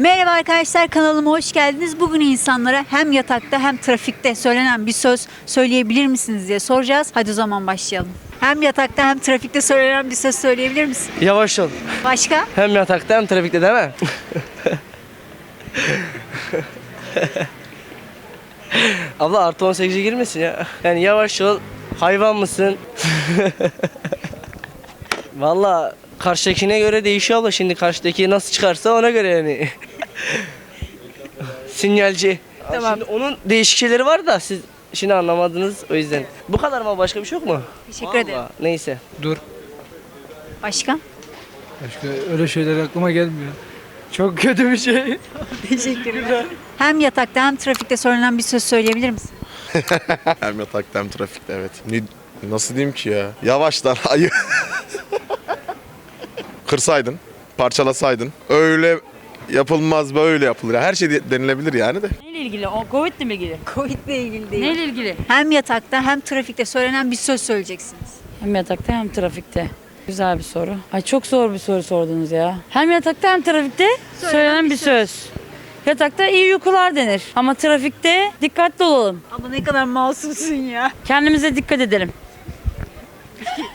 Merhaba arkadaşlar kanalıma hoş geldiniz. Bugün insanlara hem yatakta hem trafikte söylenen bir söz söyleyebilir misiniz diye soracağız. Hadi o zaman başlayalım. Hem yatakta hem trafikte söylenen bir söz söyleyebilir misin? Yavaş ol. Başka? Hem yatakta hem trafikte değil mi? Abla artı 18'e girmesin ya. Yani yavaş ol. Hayvan mısın? Valla karşıdakine göre değişiyor abla şimdi karşıdaki nasıl çıkarsa ona göre yani. Sinyalci. Tamam. Şimdi onun değişik şeyleri var da siz şimdi anlamadınız o yüzden. Bu kadar mı başka bir şey yok mu? Teşekkür Vallahi, ederim. Neyse. Dur. Başka? Başka öyle şeyler aklıma gelmiyor. Çok kötü bir şey. Teşekkür ederim. Hem yatakta hem trafikte söylenen bir söz söyleyebilir misin? Hem yatakta hem trafikte evet. Ne, nasıl diyeyim ki ya? Yavaşlar ayı. Kırsaydın, parçalasaydın. Öyle yapılmaz böyle yapılır. Her şey de- denilebilir yani de. Neyle ilgili? O Covid'le mi ilgili? Covid ile ilgili değil. Neyle ilgili? Hem yatakta hem trafikte söylenen bir söz söyleyeceksiniz. Hem yatakta hem trafikte. Güzel bir soru. Ay çok zor bir soru sordunuz ya. Hem yatakta hem trafikte söylenen bir söz. Yatakta iyi uykular denir. Ama trafikte dikkatli olalım. Ama ne kadar masumsun ya. Kendimize dikkat edelim.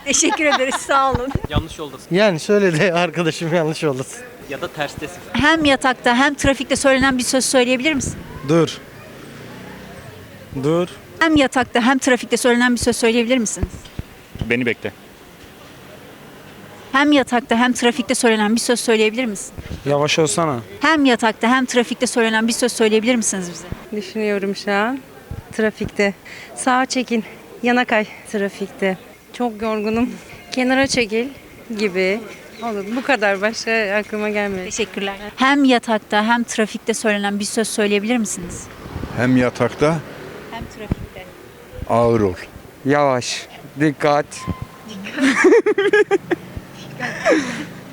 Teşekkür ederiz sağ olun. Yanlış yoldasın Yani söyledi arkadaşım yanlış oldu. ya da terstesin. Hem yatakta hem trafikte söylenen bir söz söyleyebilir misin? Dur. Dur. Hem yatakta hem trafikte söylenen bir söz söyleyebilir misiniz? Beni bekle. Hem yatakta hem trafikte söylenen bir söz söyleyebilir misin? Yavaş olsana. Hem yatakta hem trafikte söylenen bir söz söyleyebilir misiniz bize? Düşünüyorum şu an. Trafikte. Sağa çekin. Yana kay. Trafikte. Çok yorgunum. Kenara çekil gibi. Olur. Bu kadar. Başka aklıma gelmedi. Teşekkürler. Hem yatakta hem trafikte söylenen bir söz söyleyebilir misiniz? Hem yatakta Hem trafikte. ağır ol. Yavaş. Dikkat.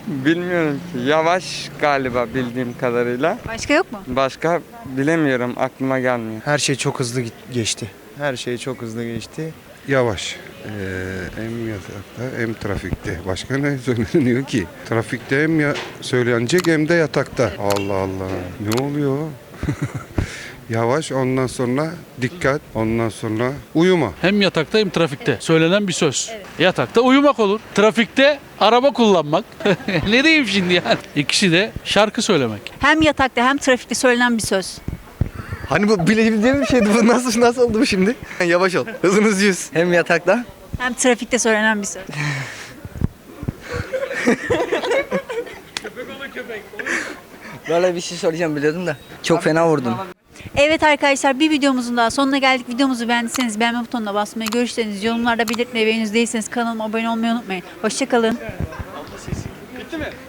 Bilmiyorum ki. Yavaş galiba bildiğim kadarıyla. Başka yok mu? Başka bilemiyorum aklıma gelmiyor. Her şey çok hızlı git- geçti. Her şey çok hızlı geçti. Yavaş. Ee, hem yatakta hem trafikte. Başka ne söyleniyor ki? Trafikte hem ya söylenecek hem de yatakta. Allah Allah. Ne oluyor? Yavaş ondan sonra dikkat ondan sonra uyuma. Hem yatakta hem trafikte söylenen bir söz. Yatakta uyumak olur. Trafikte araba kullanmak. ne diyeyim şimdi yani? İkisi de şarkı söylemek. Hem yatakta hem trafikte söylenen bir söz. Hani bu bilebileceğim bir şeydi bu nasıl nasıl oldu bu şimdi? Yavaş ol. Hızınız yüz. Hem yatakta. Hem trafikte söylenen bir söz. Böyle bir şey soracağım biliyordum da. Çok fena vurdum. Evet arkadaşlar bir videomuzun daha sonuna geldik. Videomuzu beğendiyseniz beğenme butonuna basmayı, görüşlerinizi yorumlarda belirtmeyi ve henüz değilseniz kanalıma abone olmayı unutmayın. Hoşçakalın.